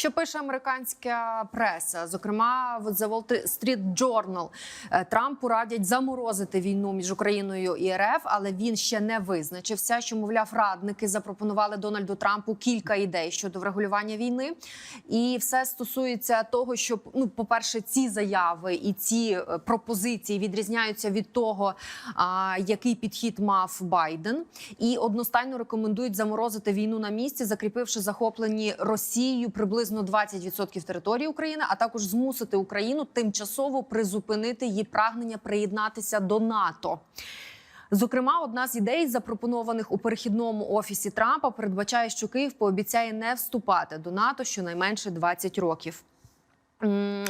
Що пише американська преса? Зокрема, The Wall Street Journal Е, Трампу радять заморозити війну між Україною і РФ, але він ще не визначився. Що мовляв, радники запропонували Дональду Трампу кілька ідей щодо врегулювання війни, і все стосується того, щоб ну, по перше, ці заяви і ці е, пропозиції відрізняються від того, а, який підхід мав Байден, і одностайно рекомендують заморозити війну на місці, закріпивши захоплені Росією приблизно 20% території України, а також змусити Україну тимчасово призупинити її прагнення приєднатися до НАТО. Зокрема, одна з ідей, запропонованих у перехідному офісі Трампа, передбачає, що Київ пообіцяє не вступати до НАТО щонайменше 20 років.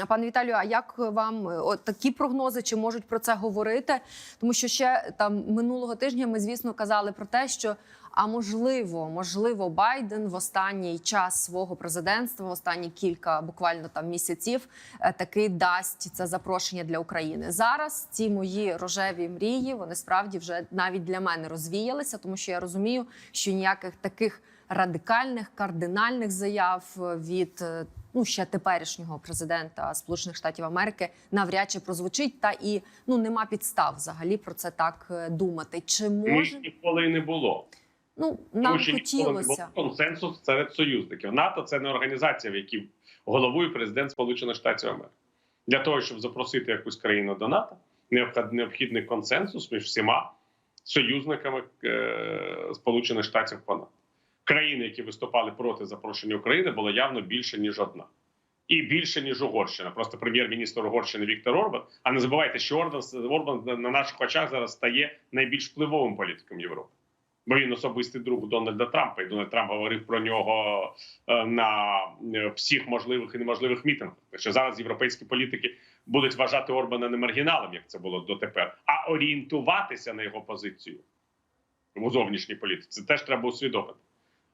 Пане Віталію, а як вам е, от такі прогнози? Чи можуть про це говорити? Тому що ще там минулого тижня ми, звісно, казали про те, що а можливо, можливо, Байден в останній час свого президентства, в останні кілька буквально там місяців, е, таки дасть це запрошення для України. Зараз ці мої рожеві мрії вони справді вже навіть для мене розвіялися, тому що я розумію, що ніяких таких радикальних кардинальних заяв від е, ну ще теперішнього президента Сполучених Штатів Америки навряд чи прозвучить, та і ну нема підстав взагалі про це так е, думати. Чи може ніколи не було. ну нам Тому хотілося було консенсус серед союзників. НАТО це не організація, в якій головує президент Сполучених Штатів Америки. Для того, щоб запросити якусь країну до НАТО, необхід- необхідний консенсус між всіма союзниками е, Сполучених Штатів по НАТО. Країни, які виступали проти запрошення України, було явно більше ніж одна. І більше ніж Угорщина. Просто прем'єр-міністр Угорщини Віктор Орбан. А не забувайте, що Орбан, Орбан на наших очах зараз стає найбільш впливовим політиком Європи. Бо він особистий друг Дональда Трампа, і Дональд Трамп говорив про нього е, на е, всіх можливих і неможливих мітингах. Що зараз європейські політики будуть вважати Орбана не маргіналом, як це було дотепер, а орієнтуватися на його позицію у зовнішній політиці. Це теж треба усвідомити.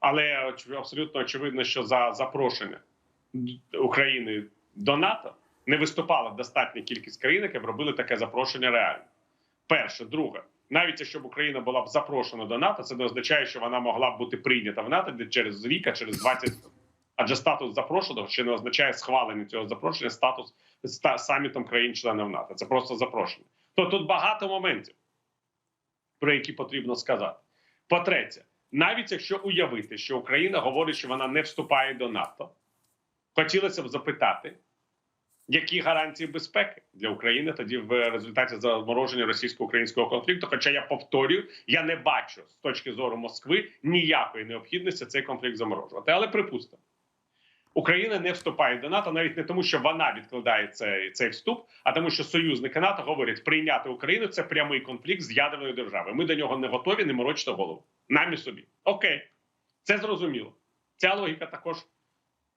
Але абсолютно очевидно, що за запрошення України до НАТО не виступала достатня кількість країн, які б робили таке запрошення реально. Перше, друге, навіть якщо б Україна була б запрошена до НАТО, це не означає, що вона могла б бути прийнята в НАТО через рік, а через 20 років. Адже статус запрошеного ще не означає схвалення цього запрошення, статус ста- самітом країн-членів НАТО. Це просто запрошення. То тут багато моментів, про які потрібно сказати. По-третє, навіть якщо уявити, що Україна говорить, що вона не вступає до НАТО, хотілося б запитати, які гарантії безпеки для України тоді в результаті замороження російсько-українського конфлікту? Хоча я повторюю, я не бачу з точки зору Москви ніякої необхідності цей конфлікт заморожувати. Але припустимо, Україна не вступає до НАТО навіть не тому, що вона відкладає цей, цей вступ, а тому, що союзники НАТО говорять, прийняти Україну це прямий конфлікт з ядерною державою. Ми до нього не готові, не морочте голову. Намі собі. Окей, це зрозуміло. Ця логіка також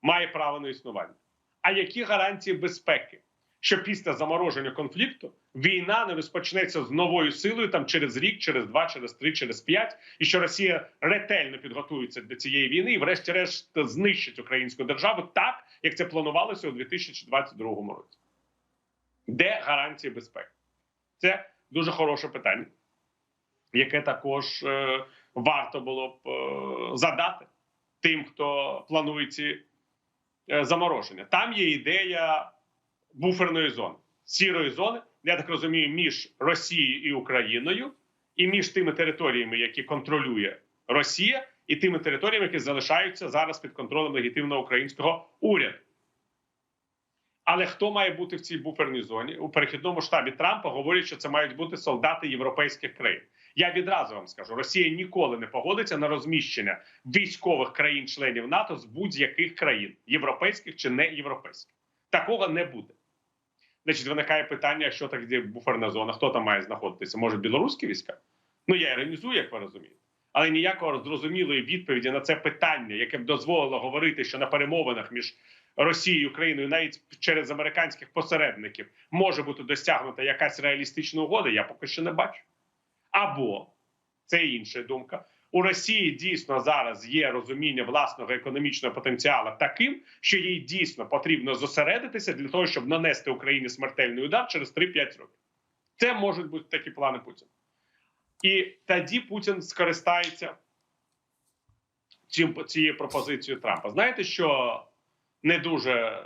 має право на існування. А які гарантії безпеки? Що після замороження конфлікту війна не розпочнеться з новою силою там через рік, через два, через три, через п'ять, і що Росія ретельно підготується до цієї війни і, врешті-решт, знищить українську державу так, як це планувалося у 2022 році. Де гарантії безпеки? Це дуже хороше питання, яке також е, варто було б е, задати тим, хто планує ці е, замороження. Там є ідея буферної зони, сірої зони, я так розумію, між Росією і Україною, і між тими територіями, які контролює Росія, і тими територіями, які залишаються зараз під контролем легітимного українського уряду. Але хто має бути в цій буферній зоні? У перехідному штабі Трампа говорять, що це мають бути солдати європейських країн. Я відразу вам скажу: Росія ніколи не погодиться на розміщення військових країн-членів НАТО з будь-яких країн, європейських чи не європейських. Такого не буде. Значить, виникає питання, що так де буферна зона, хто там має знаходитися? Може, білоруські війська? Ну я іронізую, як ви розумієте. Але ніякої зрозумілої відповіді на це питання, яке б дозволило говорити, що на перемовинах між Росією і Україною, навіть через американських посередників, може бути досягнута якась реалістична угода, я поки що не бачу. Або це інша думка. У Росії дійсно зараз є розуміння власного економічного потенціалу таким, що їй дійсно потрібно зосередитися для того, щоб нанести Україні смертельний удар через 3-5 років. Це можуть бути такі плани Путіна. І тоді Путін скористається цим цією пропозицією Трампа. Знаєте, що не дуже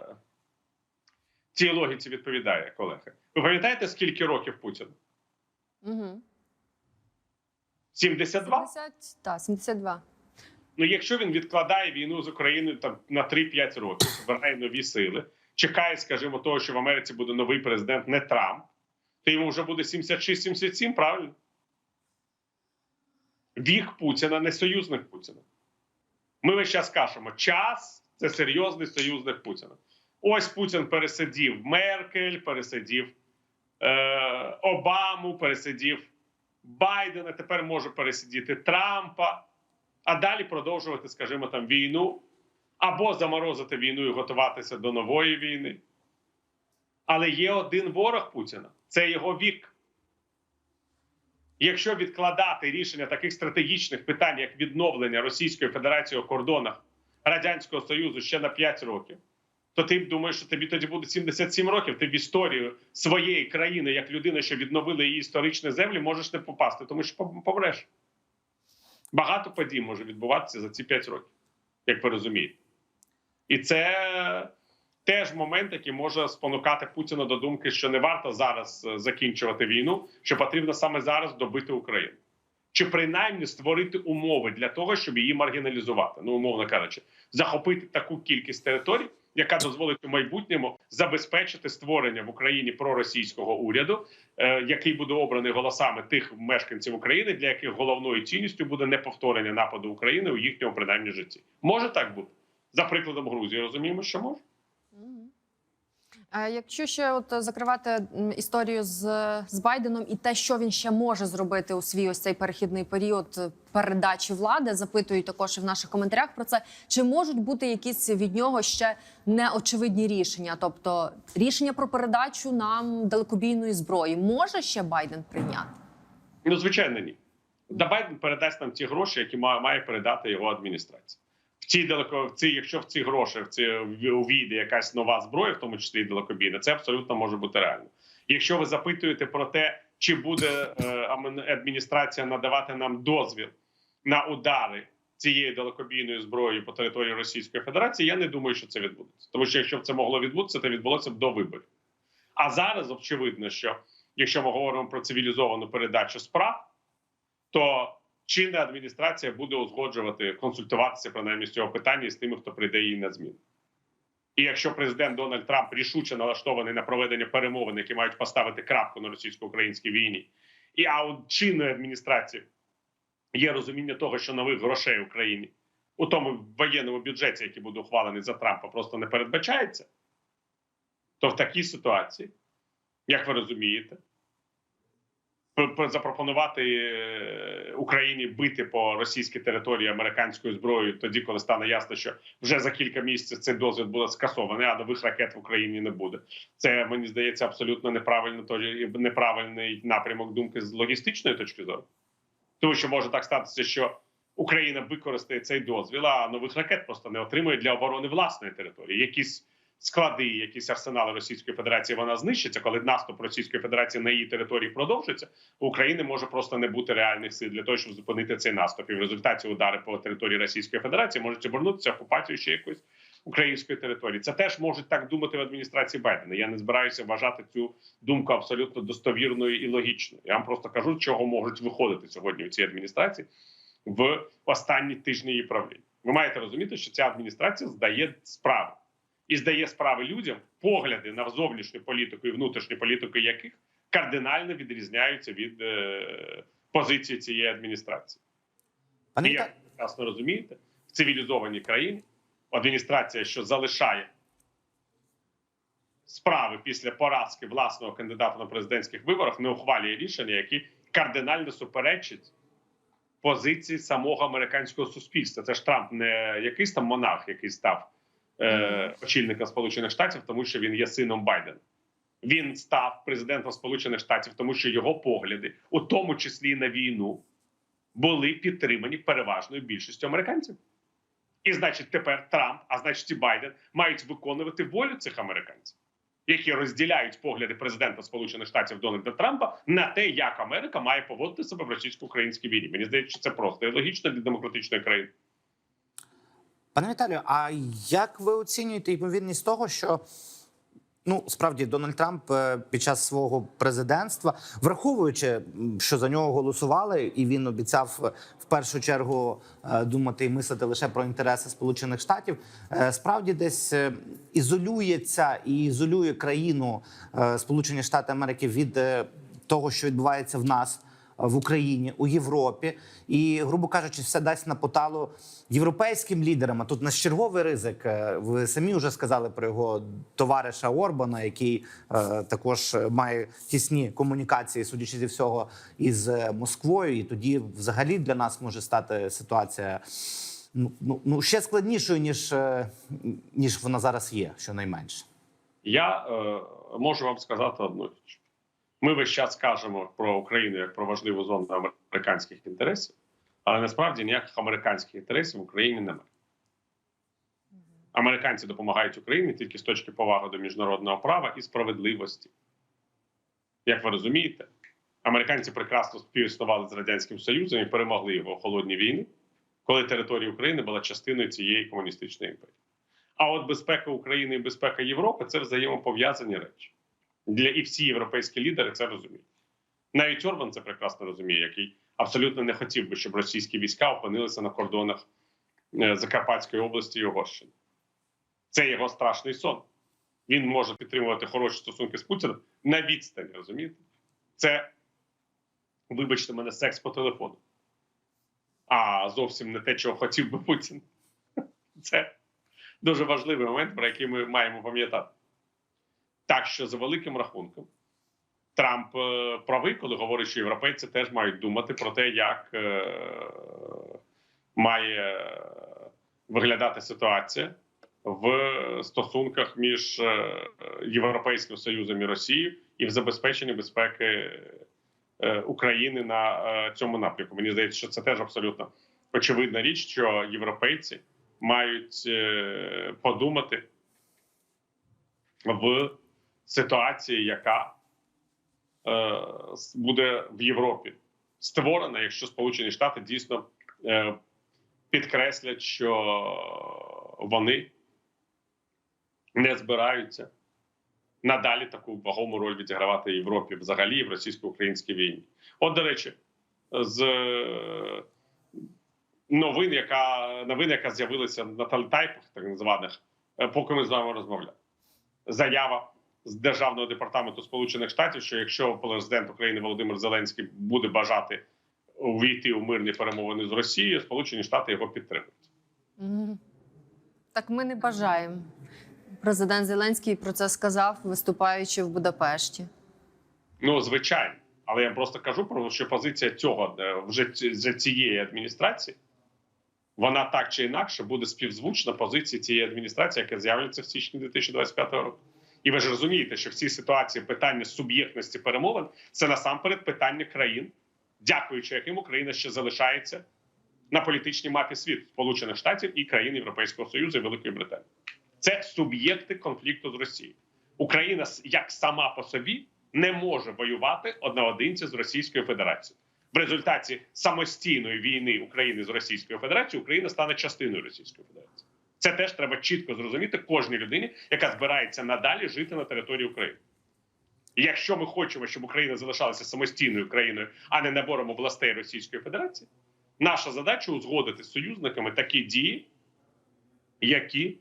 цій логіці відповідає, колеги. Ви пам'ятаєте, скільки років Путіну? Угу. 72? 70, так, 72. Ну, якщо він відкладає війну з Україною там на 3-5 років, збирає нові сили, чекає, скажімо, того, що в Америці буде новий президент, не Трамп, то йому вже буде 76-77, правильно? Вік Путіна не союзник Путіна. Ми весь час кажемо, час це серйозний союзник Путіна. Ось Путін пересидів Меркель, пересидів е, Обаму, пересидів Байдена, тепер може пересидіти Трампа, а далі продовжувати, скажімо, там війну або заморозити війну і готуватися до нової війни. Але є один ворог Путіна це його вік. Якщо відкладати рішення таких стратегічних питань, як відновлення Російської Федерації у кордонах Радянського Союзу ще на 5 років, то ти думаєш, що тобі тоді буде 77 років. Ти в історію своєї країни, як людина, що відновила її історичні землі, можеш не попасти, тому що помреш. Багато подій може відбуватися за ці 5 років, як ви розумієте. І це теж момент, який може спонукати Путіна до думки, що не варто зараз е, закінчувати війну, що потрібно саме зараз добити Україну. Чи принаймні створити умови для того, щоб її маргіналізувати, ну умовно кажучи, захопити таку кількість територій, яка дозволить у майбутньому забезпечити створення в Україні проросійського уряду, е, який буде обраний голосами тих мешканців України, для яких головною цінністю буде неповторення нападу України у їхньому принаймні житті. Може так бути за прикладом Грузії. Розуміємо, що може. Е, Якщо ще от закривати історію з, з Байденом і те, що він ще може зробити у свій ось цей перехідний період е, передачі влади, запитують також і в наших коментарях про це. Чи можуть бути якісь від нього ще неочевидні рішення? Тобто рішення про передачу нам далекобійної зброї може ще Байден прийняти? Ну, звичайно, ні. Да Байден передасть нам ті гроші, які має передати його адміністрація. Ці далеко, в ці, якщо в ці гроші в ці увійде якась нова зброя, в тому числі і далекобійна, це абсолютно може бути реально. Якщо ви запитуєте про те, чи буде е, адміністрація надавати нам дозвіл на удари цією далекобійною зброєю по території Російської Федерації, я не думаю, що це відбудеться. Тому що якщо б це могло відбутися, то відбулося б до виборів. А зараз очевидно, що якщо ми говоримо про цивілізовану передачу справ, то чинна адміністрація буде узгоджувати, консультуватися принаймні з цього питання з тими, хто прийде їй на зміну. І якщо президент Дональд Трамп рішуче налаштований на проведення перемовин, які мають поставити крапку на російсько-українській війні, і а у чинної адміністрації є розуміння того, що нових грошей Україні у тому воєнному бюджеті, який буде ухвалений за Трампа, просто не передбачається, то в такій ситуації, як ви розумієте, запропонувати е, Україні бити по російській території американською зброєю, тоді, коли стане ясно, що вже за кілька місяців цей дозвіл буде скасований, а нових ракет в Україні не буде. Це мені здається абсолютно неправильно неправильний напрямок думки з логістичної точки зору, тому що може так статися, що Україна використає цей дозвіл, а нових ракет просто не отримує для оборони власної території. Якісь склади, якісь арсенали Російської Федерації вона знищиться, коли наступ Російської Федерації на її території продовжиться. У України може просто не бути реальних сил для того, щоб зупинити цей наступ. І в результаті удари по території Російської Федерації можуть обернутися окупацією ще якоїсь української території. Це теж можуть так думати в адміністрації Байдена. Я не збираюся вважати цю думку абсолютно достовірною і логічною. Я вам просто кажу, чого можуть виходити сьогодні у цій адміністрації в останні тижні її правління. Ви маєте розуміти, що ця адміністрація здає справи і здає справи людям, погляди на зовнішню політику і внутрішню політику яких кардинально відрізняються від е, позиції цієї адміністрації. Пане І як ви прекрасно розумієте, в цивілізованій країні адміністрація, що залишає справи після поразки власного кандидата на президентських виборах, не ухвалює рішення, які кардинально суперечать позиції самого американського суспільства. Це ж Трамп не якийсь там монарх, який став е, очільником Сполучених Штатів, тому що він є сином Байдена. Він став президентом Сполучених Штатів, тому що його погляди, у тому числі і на війну, були підтримані переважною більшістю американців. І значить, тепер Трамп, а значить, і Байден мають виконувати волю цих американців, які розділяють погляди президента Сполучених Штатів Дональда Трампа на те, як Америка має поводити себе в російсько-українській війні. Мені здається, що це просто і логічно для демократичної країни. Пане Віталію, а як ви оцінюєте ймовірність того, що ну справді Дональд Трамп е, під час свого президентства, враховуючи, що за нього голосували, і він обіцяв е, в першу чергу е, думати і мислити лише про інтереси Сполучених Штатів, справді десь ізолюється і ізолює країну Сполучені Штати Америки від того, що відбувається в нас в Україні, у Європі, і, грубо кажучи, все дасть на поталу європейським лідерам. А тут на черговий ризик. Е, Ви самі вже сказали про його товариша Орбана, який е, також має тісні комунікації, судячи зі всього, із е, Москвою. І тоді, взагалі, для нас може стати ситуація. Ну, ну, ну ще складнішою ніж, е, ніж вона зараз є, щонайменше. Я е, можу вам сказати одну річ. Ми весь час кажемо про Україну як про важливу зону американських інтересів, але насправді ніяких американських інтересів в Україні немає. Американці допомагають Україні тільки з точки поваги до міжнародного права і справедливості. Як ви розумієте, американці прекрасно співіснували з Радянським Союзом і перемогли його у холодній війні, коли територія України була частиною цієї комуністичної імперії. А от безпека України і безпека Європи це взаємопов'язані речі. Для і всі європейські лідери це розуміють. Навіть Орбан це прекрасно розуміє, який абсолютно не хотів би, щоб російські війська опинилися на кордонах е, Закарпатської області і Угорщини. Це його страшний сон. Він може підтримувати хороші стосунки з Путіним на відстані, розумієте? Це, вибачте мене, секс по телефону. А зовсім не те, чого хотів би Путін. Це дуже важливий момент, про який ми маємо пам'ятати. Так що, за великим рахунком, Трамп е, правий, коли говорить, що європейці теж мають думати про те, як е, має виглядати ситуація в стосунках між е, Європейським Союзом і Росією і в забезпеченні безпеки України на цьому напрямку. Мені здається, що це теж абсолютно очевидна річ, що європейці мають подумати в ситуації, яка е, буде в Європі створена, якщо Сполучені Штати дійсно е, підкреслять, що вони не збираються надалі таку вагому роль відігравати Європі взагалі в російсько-українській війні. От, до речі, з е, новин, яка новин, яка з'явилася на телетайпах, так званих, е, поки ми з вами розмовляли. Заява з державного департаменту Сполучених Штатів, що якщо президент України Володимир Зеленський буде бажати увійти у мирні перемовини з Росією, Сполучені Штати його підтримують. Так ми не бажаємо. Президент Зеленський про це сказав, виступаючи в Будапешті. Ну звичайно, але я просто кажу про що позиція цього е, вже за цієї адміністрації. Вона так чи інакше буде співзвучна позиції цієї адміністрації, яка з'являться в січні 2025 року. І ви ж розумієте, що в цій ситуації питання суб'єктності перемовин це насамперед питання країн, дякуючи яким Україна ще залишається на політичній мапі світу Сполучених Штатів і країн Європейського Союзу і Великої Британії. Це суб'єкти конфлікту з Росією. Україна як сама по собі не може воювати однаодинці з Російською Федерацією. В результаті самостійної війни України з Російською Федерацією Україна стане частиною Російської Федерації. Це теж треба чітко зрозуміти кожній людині, яка збирається надалі жити на території України. І якщо ми хочемо, щоб Україна залишалася самостійною країною, а не набором областей Російської Федерації, наша задача узгодити з союзниками такі дії, які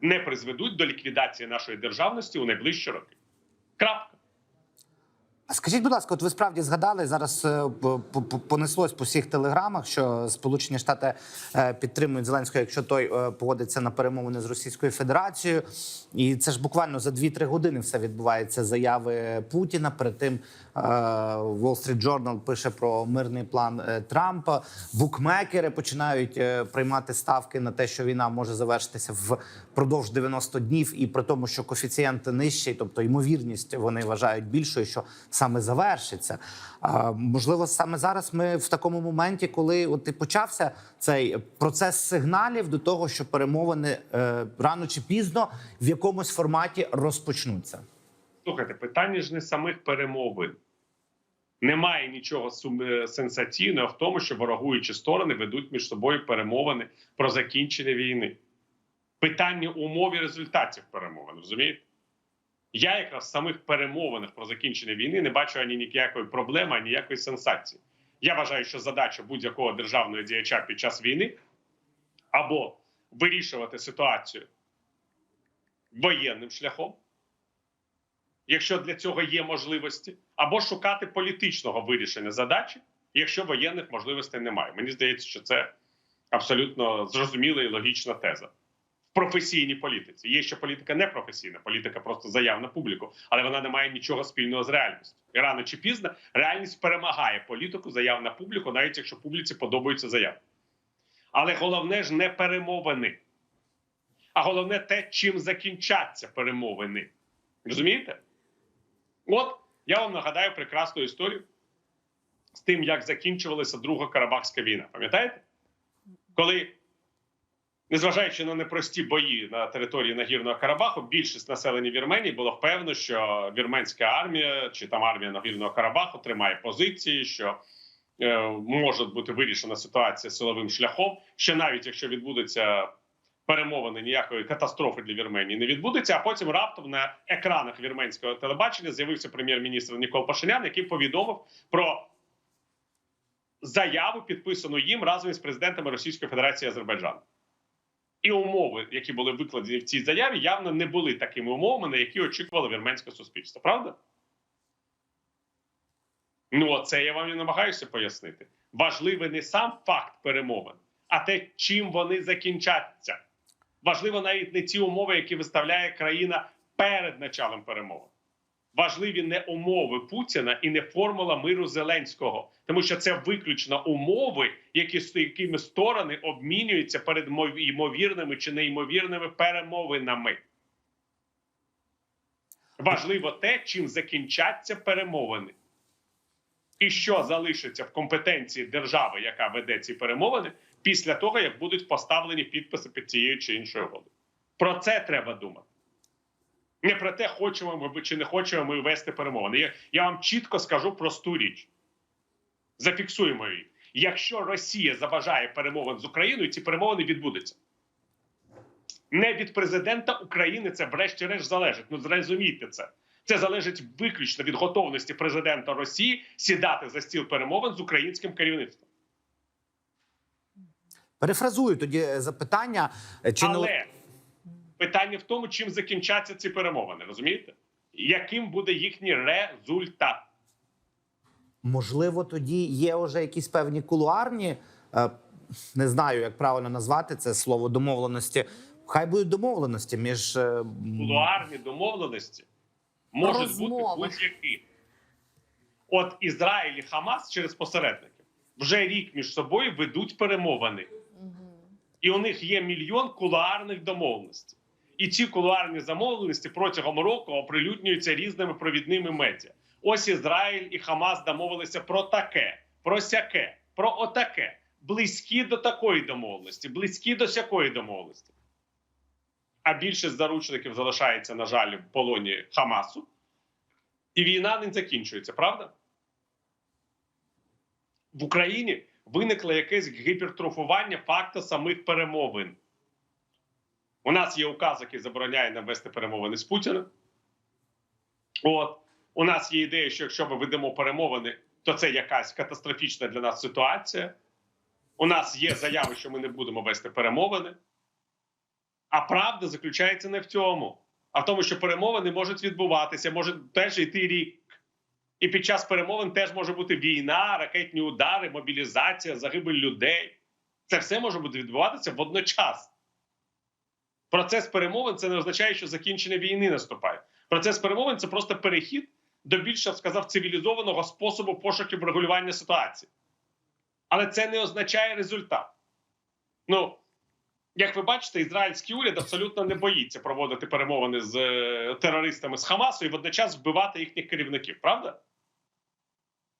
не призведуть до ліквідації нашої державності у найближчі роки. Крапка. Скажіть, будь ласка, от ви справді згадали зараз е, по- по- по- понеслось по всіх телеграмах, що Сполучені Штати е, підтримують Зеленського, якщо той поводиться погодиться на перемовини з Російською Федерацією. І це ж буквально за 2-3 години все відбувається. Заяви Путіна. Перед тим е, Wall Street Journal пише про мирний план е, Трампа. Букмекери починають е, приймати ставки на те, що війна може завершитися впродовж 90 днів, і при тому, що коефіцієнт нижчий, тобто ймовірність вони вважають більшою, що саме завершиться. Можливо, саме зараз ми в такому моменті, коли от і почався цей процес сигналів до того, що перемовини е, рано чи пізно в якомусь форматі розпочнуться. Слухайте, питання ж не самих перемовин. Немає нічого е, сенсаційного в тому, що ворогуючі сторони ведуть між собою перемовини про закінчення війни. Питання умов і результатів перемовин, розумієте? Я якраз в самих перемовинах про закінчення війни не бачу ані ніякої проблеми, ані ніякої сенсації. Я вважаю, що задача будь-якого державного діяча під час війни або вирішувати ситуацію воєнним шляхом, якщо для цього є можливості, або шукати політичного вирішення задачі, якщо воєнних можливостей немає. Мені здається, що це абсолютно зрозуміла і логічна теза. В професійній політиці є ще політика непрофесійна, політика просто заяв на публіку, але вона не має нічого спільного з реальністю. І рано чи пізно реальність перемагає політику заяв на публіку, навіть якщо публіці подобаються заяви. Але головне ж не перемовини, а головне те, чим закінчаться перемовини. Розумієте? От я вам нагадаю прекрасну історію з тим, як закінчувалася Друга Карабахська війна. Пам'ятаєте? Коли, незважаючи на непрості бої на території Нагірного Карабаху, більшість населення Вірменії було впевнено, що вірменська армія чи там армія Нагірного Карабаху тримає позиції, що е, може бути вирішена ситуація силовим шляхом, що навіть якщо відбудеться перемовини ніякої катастрофи для Вірменії не відбудеться. А потім раптом на екранах вірменського телебачення з'явився прем'єр-міністр Нікол Пашинян, який повідомив про заяву, підписану їм разом із президентами Російської Федерації Азербайджану. І умови, які були викладені в цій заяві, явно не були такими умовами, на які очікувало вірменське суспільство. Правда? Ну, оце я вам і намагаюся пояснити. Важливий не сам факт перемовин, а те, чим вони закінчаться. Важливо навіть не ті умови, які виставляє країна перед началом перемовин. Важливі не умови Путіна і не формула миру Зеленського, тому що це виключно умови, які з якими сторони обмінюються перед ймовірними чи неймовірними перемовинами. Важливо те, чим закінчаться перемовини, і що залишиться в компетенції держави, яка веде ці перемовини, після того, як будуть поставлені підписи під цією чи іншою угодою. Про це треба думати. Не про те, хочемо ми чи не хочемо ми вести перемовини. Я, я вам чітко скажу просту річ. Зафіксуємо її. Якщо Росія забажає перемовин з Україною, ці перемовини відбудуться. Не від президента України це, врешті-решт, залежить. Ну зрозумійте це. Це залежить виключно від готовності президента Росії сідати за стіл перемовин з українським керівництвом. Перефразую тоді е, запитання. е, Чи не Але питання в тому, чим закінчаться ці перемовини, розумієте? Яким буде їхній результат? можливо тоді є вже якісь певні кулуарні? е, Не знаю, як правильно назвати це слово домовленості. Хай будуть домовленості між Кулуарні домовленості можуть Розмови. бути будь-які. От Ізраїль і Хамас через посередників вже рік між собою ведуть перемовини. І у них є мільйон кулуарних домовленостей. І ці кулуарні замовленості протягом року оприлюднюються різними провідними медіа. Ось Ізраїль і Хамас домовилися про таке, про сяке, про отаке. Близькі до такої домовленості, близькі до сякої домовленості. А більшість заручників залишається, на жаль, в полоні Хамасу. І війна не закінчується, правда? В Україні виникло якесь гіпертрофування факту самих перемовин. У нас є указ, який забороняє нам вести перемовини з Путіним. От у нас є ідея, що якщо ми ведемо перемовини, то це якась катастрофічна для нас ситуація. У нас є заяви, що ми не будемо вести перемовини. А правда заключається не в цьому, а в тому, що перемовини можуть відбуватися, може теж йти рік. І під час перемовин теж може бути війна, ракетні удари, мобілізація, загибель людей. Це все може бути відбуватися водночас. Процес перемовин це не означає, що закінчення війни наступає. Процес перемовин це просто перехід до більш, я б сказав, цивілізованого способу пошуків врегулювання ситуації. Але це не означає результат. Ну, як ви бачите, ізраїльський уряд абсолютно не боїться проводити перемовини з е, терористами з Хамасу і водночас вбивати їхніх керівників, правда?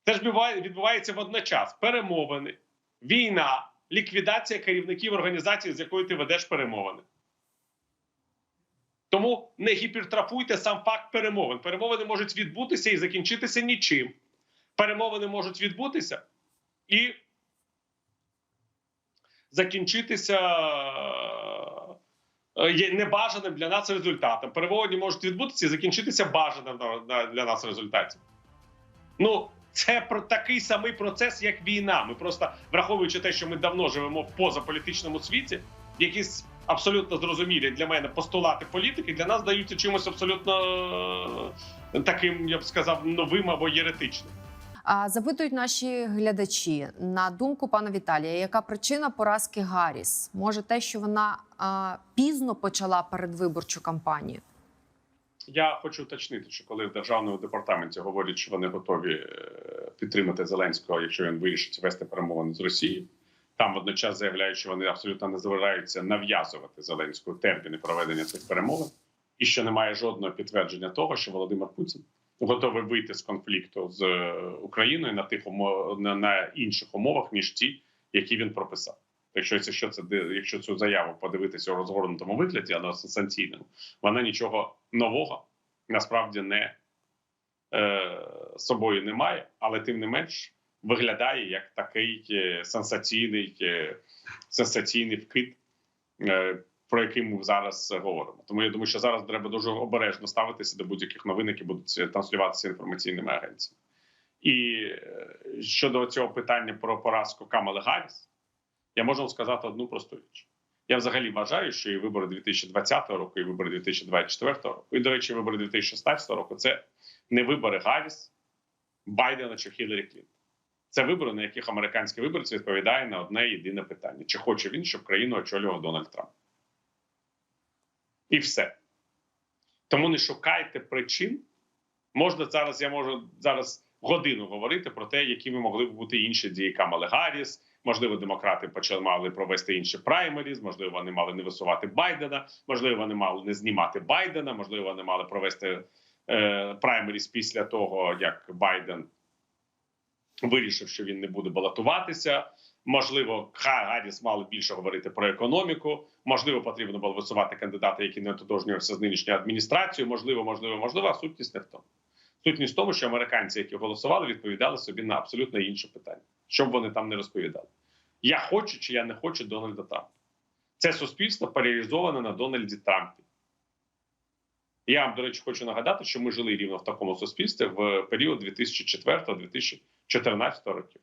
Це ж відбувається водночас: перемовини, війна, ліквідація керівників організації, з якою ти ведеш перемовини. Тому не гіпертрафуйте сам факт перемовин. Перемовини можуть відбутися і закінчитися нічим. перемовини можуть відбутися і закінчитися е, є небажаним для нас результатом. Перемовини можуть відбутися і закінчитися бажаним для нас результатом. Ну, це про такий самий процес, як війна. Ми просто враховуючи те, що ми давно живемо в позаполітичному світі, якісь абсолютно зрозумілі для мене постулати політики для нас здаються чимось абсолютно е, таким, я б сказав, новим або єретичним. Запитують наші глядачі на думку пана Віталія, яка причина поразки Гарріс? Може, те, що вона пізно почала передвиборчу кампанію? Я хочу уточнити, що коли в державному департаменті говорять, що вони готові е, підтримати Зеленського, якщо він вирішить вести перемовини з Росією, там водночас заявляють, що вони абсолютно не збираються нав'язувати Зеленському терміни проведення цих перемовин, і що немає жодного підтвердження того, що Володимир Путін готовий вийти з конфлікту з е, Україною на тих умов на інших умовах, ніж ті, які він прописав. Якщо це що це якщо цю заяву подивитися у розгорнутому вигляді, а не санкційному, вона нічого нового насправді не е, собою не має, але тим не менш виглядає як такий е, сенсаційний, е, сенсаційний вкид, е, про який ми зараз говоримо. Тому я думаю, що зараз треба дуже обережно ставитися до будь-яких новин, які будуть транслюватися інформаційними агенціями. І е, щодо цього питання про поразку Камали Гарріс, я можу вам сказати одну просту річ. Я взагалі вважаю, що і вибори 2020 року, і вибори 2024 року, і, до речі, вибори 2016 року це не вибори Гарріс, Байдена чи Хіларі Клінтон. Це вибори, на яких американський виборець відповідає на одне єдине питання: чи хоче він, щоб країну очолював Дональд Трамп? І все. Тому не шукайте причин. Можна зараз, я можу зараз годину говорити про те, якими могли б бути інші дії Камали Гарріс. Можливо, демократи почали мали провести інші праймеріз, можливо, вони мали не висувати Байдена, можливо, вони мали не знімати Байдена, можливо, вони мали провести е, праймеріз після того, як Байден вирішив, що він не буде балотуватися. Можливо, Гарріс мали більше говорити про економіку. Можливо, потрібно було висувати кандидата, які не ототожнювався з нинішньою адміністрацією. Можливо, можливо, можливо, а сутність не в тому. Сутність в тому, що американці, які голосували, відповідали собі на абсолютно інше питання, що б вони там не розповідали. Я хочу чи я не хочу Дональда Трампа. Це суспільство поляризоване на Дональді Трампі. Я вам, до речі, хочу нагадати, що ми жили рівно в такому суспільстві в період 2004-2014 років.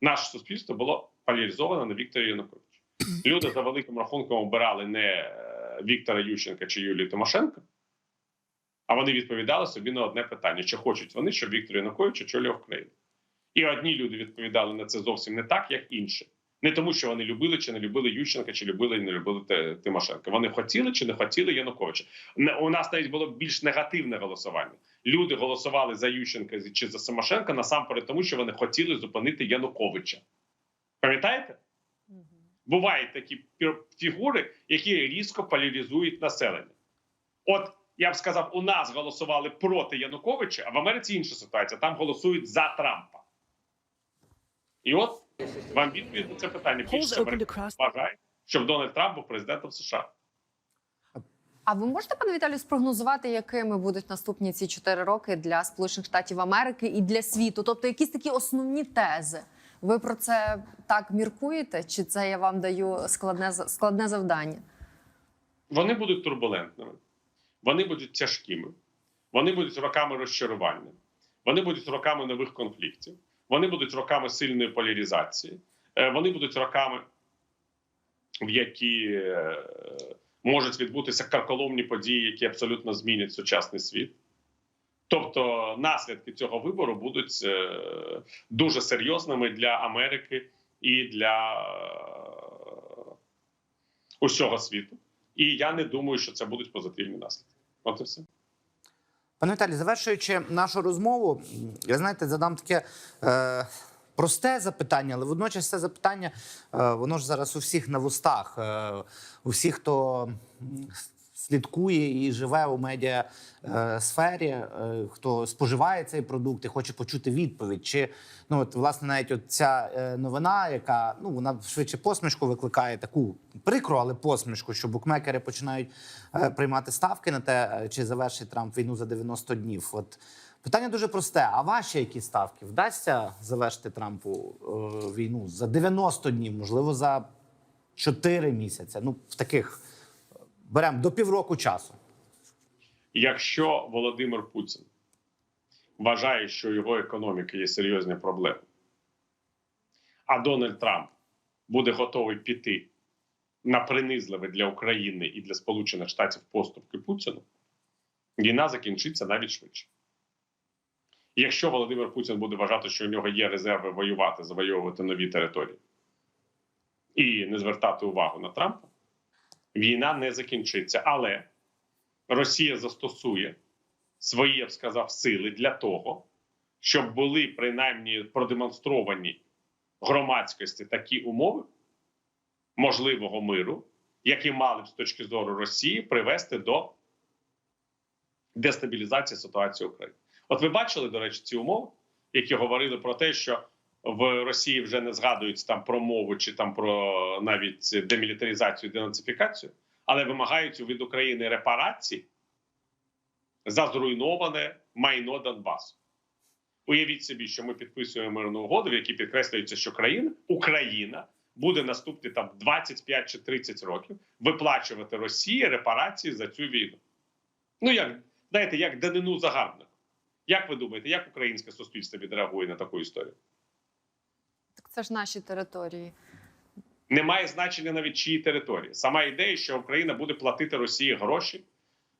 Наше суспільство було поляризоване на Віктора Януковича. Люди за великим рахунком обирали не е, Віктора Ющенка чи Юлію Тимошенко, а вони відповідали собі на одне питання: чи хочуть вони, щоб Віктор Янукович очолював країну. І одні люди відповідали на це зовсім не так, як інші. Не тому, що вони любили чи не любили Ющенка, чи любили і не любили Тимошенка. Вони хотіли чи не хотіли Януковича. У нас навіть було більш негативне голосування. Люди голосували за Ющенка чи за Тимошенка насамперед, тому що вони хотіли зупинити Януковича. Пам'ятаєте? Бувають такі фігури, які різко поляризують населення. От я б сказав, у нас голосували проти Януковича, а в Америці інша ситуація. Там голосують за Трампа. І от вам відповідь на це питання. Across вважає, щоб Дональд Трамп був президентом США. А ви можете, пане Віталію, спрогнозувати, якими будуть наступні ці чотири роки для Сполучених Штатів Америки і для світу? Тобто, якісь такі основні тези. Ви про це так міркуєте? Чи це я вам даю складне складне завдання? Вони будуть турбулентними, вони будуть тяжкими, вони будуть роками розчарування, вони будуть роками нових конфліктів, вони будуть роками сильної поляризації, е, вони будуть роками, в які е, можуть відбутися карколомні події, які абсолютно змінять сучасний світ. Тобто наслідки цього вибору будуть е, дуже серйозними для Америки і для е, усього світу. І я не думаю, що це будуть позитивні наслідки. От і все. Пане Віталій, завершуючи нашу розмову, я знаєте, задам таке е, просте запитання, але водночас це запитання, е, воно ж зараз у всіх на вустах. Е, у всіх, хто слідкує і живе у медіа сфері, е, хто споживає цей продукт і хоче почути відповідь. Чи ну от власне навіть от ця е, новина, яка ну вона швидше посмішку викликає таку прикру, але посмішку, що букмекери починають е, приймати ставки на те, чи завершить Трамп війну за 90 днів. От Питання дуже просте. А ваші які ставки? Вдасться завершити Трампу війну за 90 днів, можливо, за 4 місяці? Ну, в таких беремо до півроку часу. Якщо Володимир Путін вважає, що його економіки є серйозні проблеми, а Дональд Трамп буде готовий піти на принизливе для України і для Сполучених Штатів поступки Путіну, війна закінчиться навіть швидше. Якщо Володимир Путін буде вважати, що у нього є резерви воювати, завойовувати нові території і не звертати увагу на Трампа, війна не закінчиться. Але Росія застосує свої, я б сказав, сили для того, щоб були принаймні продемонстровані громадськості такі умови можливого миру, які мали б з точки зору Росії привести до дестабілізації ситуації в Україні. От ви бачили, до речі, ці умови, які говорили про те, що в Росії вже не згадують там про мову чи там про навіть демілітаризацію, денацифікацію, але вимагають від України репарації за зруйноване майно Донбасу. Уявіть собі, що ми підписуємо мирну угоду, в якій підкреслюється, що країна Україна буде наступні там 25 чи 30 років виплачувати Росії репарації за цю війну. Ну як знаєте, як данину загарбник. Як ви думаєте, як українське суспільство відреагує на таку історію? Це ж наші території. Немає значення навіть чиї території. Сама ідея, що Україна буде платити Росії гроші,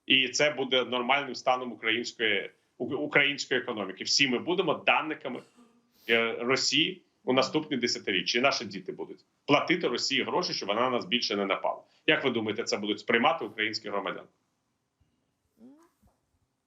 і це буде нормальним станом української української економіки. Всі ми будемо данниками е, Росії у наступні десятиріччя. І наші діти будуть платити Росії гроші, щоб вона на нас більше не напала. Як ви думаєте, це будуть сприймати українські громадяни?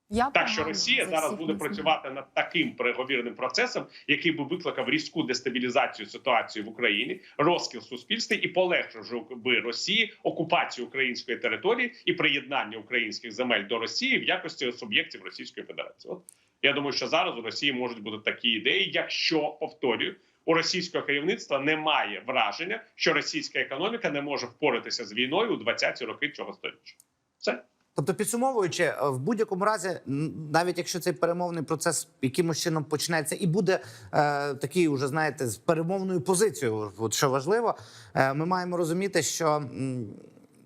Я Так що Росія зараз буде працювати над таким переговірним процесом, який би викликав різку дестабілізацію ситуації в Україні, розкіл суспільства і полегшив би Росії окупацію української території і приєднання українських земель до Росії в якості суб'єктів Російської Федерації. От я думаю, що зараз у Росії можуть бути такі ідеї, якщо повторюю. У російського керівництва немає враження, що російська економіка не може впоратися з війною у 20-ті роки цього століття. Все Тобто, підсумовуючи, е, в будь-якому разі, навіть якщо цей перемовний процес якимось чином почнеться і буде е, такий, уже знаєте, з перемовною позицією, от що важливо, е, ми маємо розуміти, що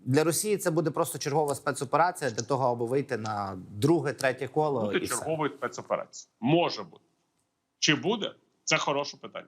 для Росії це буде просто чергова спецоперація для того, аби вийти на друге, третє коло. бути і черговою спецоперацією. Може бути. Чи буде? Це хороше питання.